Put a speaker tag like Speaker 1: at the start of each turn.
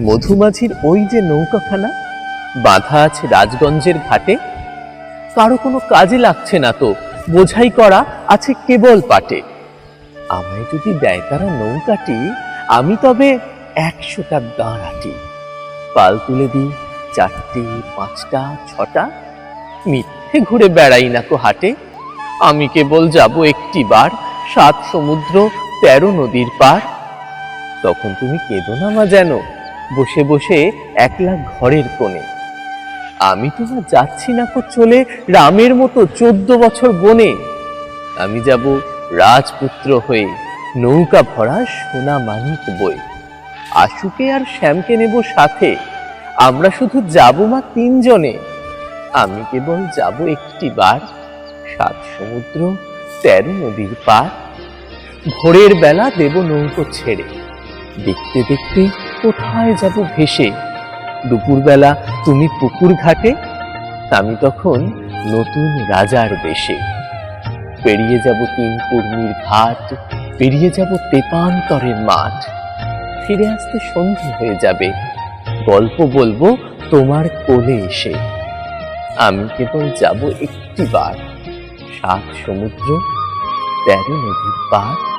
Speaker 1: মধুমাঝির ওই যে নৌকাখানা, বাঁধা আছে রাজগঞ্জের ঘাটে? কারও কোনো কাজে লাগছে না তো, বোঝাই করা আছে কেবল পাটে। আমায় যদি দেয় তারা নৌকাটি, আমি তবে একশোটা দাঁড়াটি পাল তুলে দিই, চারটে, পাঁচটা, ছটা। মিথ্যে ঘুরে বেড়াই না কো হাটে। আমি কেবল যাব একটি বার, সাত সমুদ্র, তেরো নদীর পার। তখন তুমি কেঁদো না মা যেন। বসে বসে একলা ঘরের কোণে। আমি তোমার যাচ্ছি না কো চলে রামের মতো চোদ্দ বছর বনে। আমি যাব রাজপুত্র হয়ে নৌকা ভরা সোনা মানিক বই আশুকে আর শ্যামকে নেব সাথে। আমরা শুধু যাব মা তিনজনে। আমি কেবল যাব একটি বার। সাত সমুদ্র, তেরো নদীর পার ভোরের বেলা দেব নৌকো ছেড়ে। দেখতে দেখতে কোথায় যাব ভেসে? দুপুরবেলা তুমি পুকুর ঘাটে? আমি তখন নতুন রাজার বেশে। পেরিয়ে যাব তিন পূর্ণির ঘাট, পেরিয়ে যাব তেপান্তরের মাঠ। ফিরে আসতে সন্ধে হয়ে যাবে। গল্প বলব তোমার কোলে এসে। আমি কেবল যাব একটি বার। সাত সমুদ্র, তেরো নদীর পার